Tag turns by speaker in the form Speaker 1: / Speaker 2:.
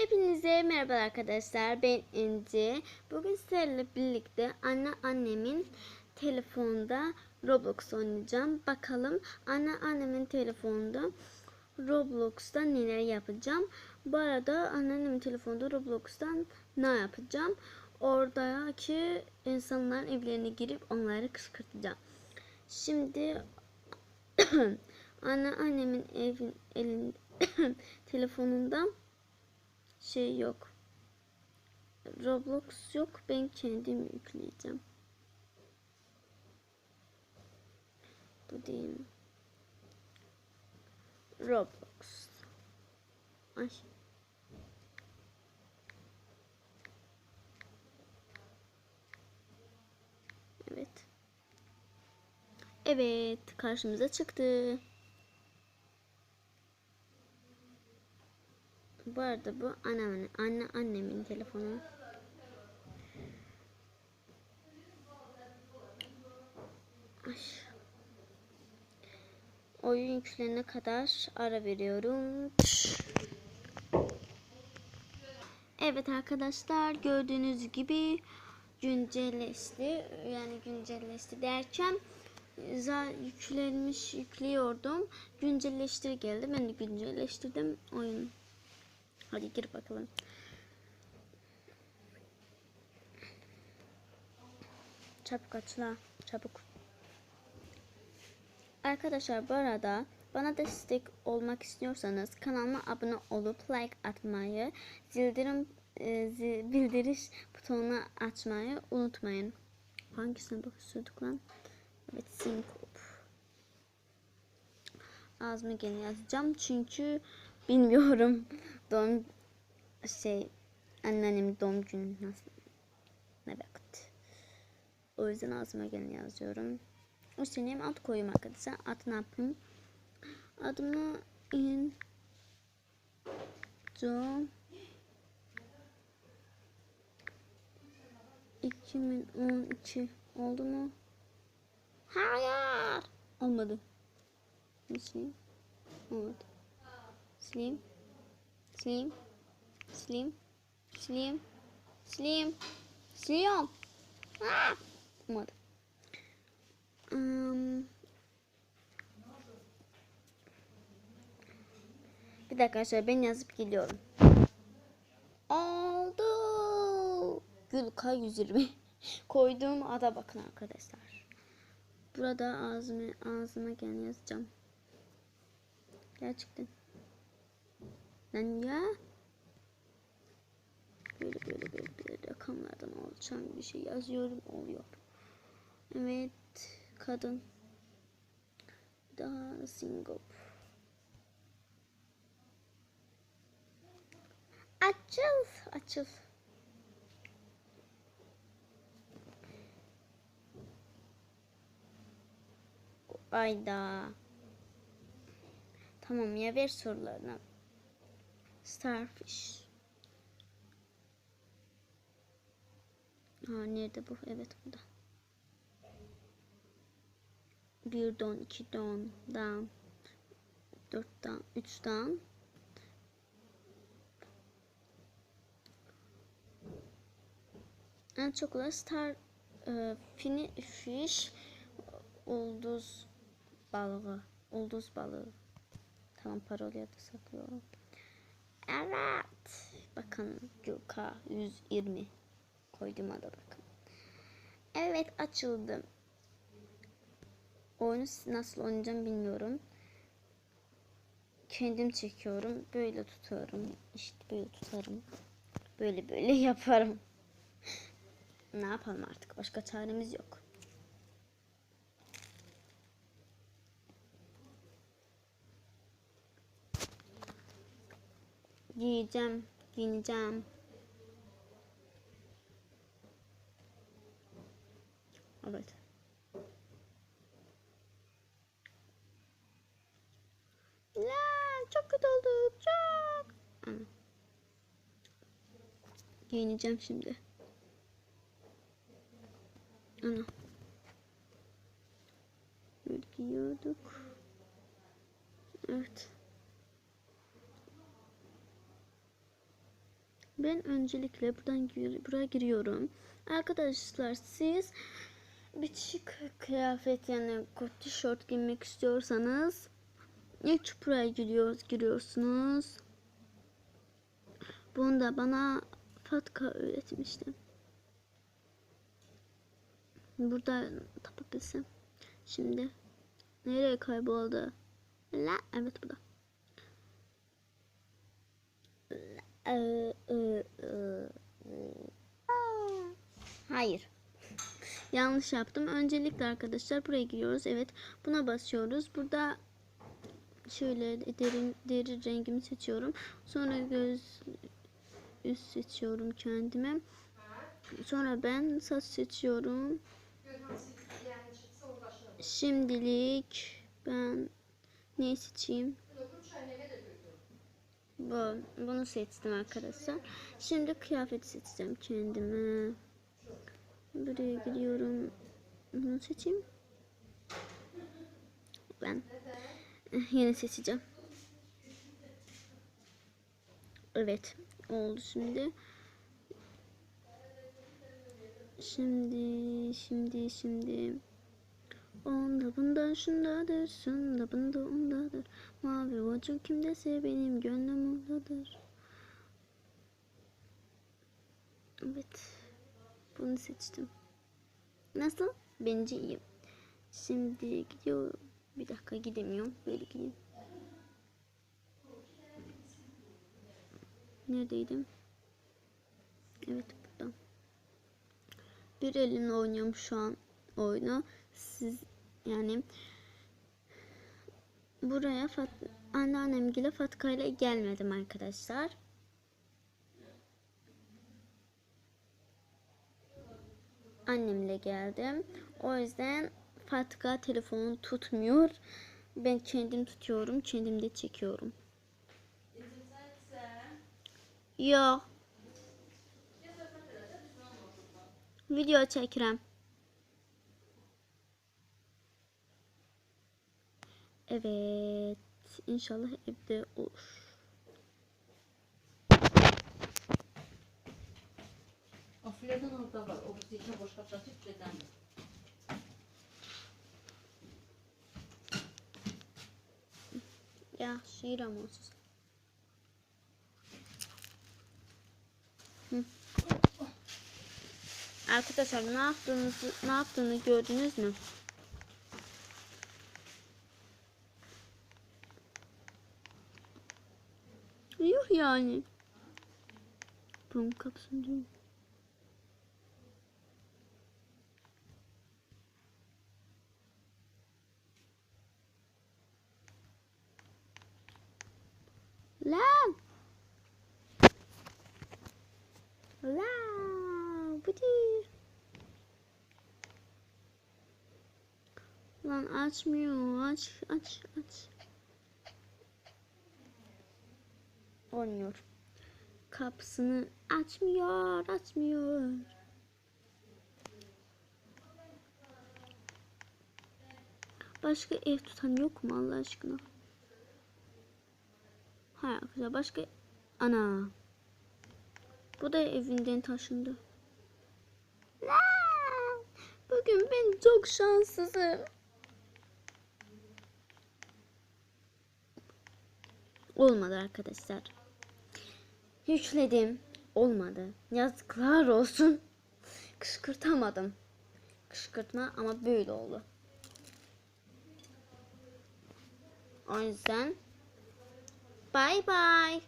Speaker 1: Hepinize merhaba arkadaşlar. Ben İnci. Bugün sizlerle birlikte anne annemin telefonunda Roblox oynayacağım. Bakalım anne annemin telefonunda Roblox'ta neler yapacağım. Bu arada anneannemin telefonunda Roblox'tan ne yapacağım? Oradaki insanların evlerine girip onları kışkırtacağım. Şimdi anne annemin evin elin telefonunda şey yok. Roblox yok. Ben kendim yükleyeceğim. Bu değil. Roblox. Ay. Evet. Evet, karşımıza çıktı. Bu arada bu annemin, anne annemin telefonu. Ay. Oyun yüklenene kadar ara veriyorum. Evet arkadaşlar gördüğünüz gibi güncelleşti. Yani güncelleşti derken yüklenmiş yüklüyordum. Güncelleştir geldi. Ben de güncelleştirdim oyun. Hadi gir bakalım. Çabuk açla. Çabuk. Arkadaşlar bu arada bana destek olmak istiyorsanız kanalıma abone olup like atmayı, zildirim e, bildiriş butonuna açmayı unutmayın. Hangisine basıyorduk lan? Evet Syncop. Ağzımı gene yazacağım çünkü bilmiyorum doğum şey anneannemin doğum günü nasıl ne vakit. O yüzden ağzıma gene yazıyorum. O senin ad koyayım arkadaşlar. Ad ne yapayım? Adımı in Do 2012 oldu mu? Hayır. Olmadı. Şey. Olmadı. Slim. Slim. Slim. Slim. Slim. Slim. Ah! Olmadı. Um, bir dakika arkadaşlar ben yazıp geliyorum. Oldu. Gülka 120. Koyduğum ada bakın arkadaşlar. Burada ağzıma, ağzıma gene yazacağım. Gerçekten. Lan ya. Böyle böyle böyle, böyle rakamlardan oluşan bir şey yazıyorum oluyor. Evet kadın. Daha single. Açıl açıl. Ayda. Tamam ya ver sorularını. Starfish. Ha nerede bu? Evet burada. Bir don, iki don, down, dört down, üç down. En çok da star e, fini, fish, ulduz balığı, ulduz balığı. Tamam parolaya da saklıyorum. Evet. Bakın Gülka 120 koydum ada bakın. Evet açıldım. Oyunu nasıl oynayacağım bilmiyorum. Kendim çekiyorum. Böyle tutuyorum. İşte böyle tutarım. Böyle böyle yaparım. ne yapalım artık? Başka çaremiz yok. Giyeceğim. Giyineceğim. Evet. Ya çok kötü oldu. Çok. Giyineceğim şimdi. Ana. Böyle giyiyorduk. Evet. Ben öncelikle buradan gir- buraya giriyorum. Arkadaşlar siz bitişik kıyafet yani kot tişört giymek istiyorsanız ilk buraya giriyoruz, giriyorsunuz. Bunu da bana Fatka öğretmişti. Burada tapabilsem. Şimdi nereye kayboldu? La evet burada. Hayır. Yanlış yaptım. Öncelikle arkadaşlar buraya giriyoruz. Evet. Buna basıyoruz. Burada şöyle deri, deri rengimi seçiyorum. Sonra göz üst seçiyorum kendime. Sonra ben saç seçiyorum. Şimdilik ben ne seçeyim? Bu, bunu seçtim arkadaşlar. Şimdi kıyafet seçeceğim kendime. Buraya gidiyorum. Bunu seçeyim. Ben yine seçeceğim. Evet. Oldu şimdi. Şimdi, şimdi, şimdi. Onda bunda şundadır, şunda bunda ondadır. Mavi ucu kimdese benim gönlüm ondadır. Evet. Bunu seçtim. Nasıl? Bence iyi. Şimdi gidiyorum. Bir dakika gidemiyorum. Böyle gideyim. Neredeydim? Evet burada. Bir elimle oynuyorum şu an oyunu. Siz yani buraya Fat anneannemgile Fatka ile gelmedim arkadaşlar. Annemle geldim. O yüzden Fatka telefonu tutmuyor. Ben kendim tutuyorum. Kendim de çekiyorum. Yok. Video çekirəm. Evet. İnşallah evde olur.
Speaker 2: O fileden orada var. O bizi içine boş kaplatıp fileden.
Speaker 1: Ya şiir ama olsun. Hı. Arkadaşlar ne yaptığınızı ne yaptığını gördünüz mü? Yani. Bunun kapısını diyorum. Lan. Lan. Bu. Lan açmıyor. Aç aç aç. Olmuyor. Kapısını açmıyor. Açmıyor. Başka ev tutan yok mu Allah aşkına? Hayır arkadaşlar başka... Ana. Bu da evinden taşındı. Bugün ben çok şanssızım. Olmadı arkadaşlar. Yükledim. Olmadı. Yazıklar olsun. Kışkırtamadım. Kışkırtma ama böyle oldu. O yüzden Bye bye.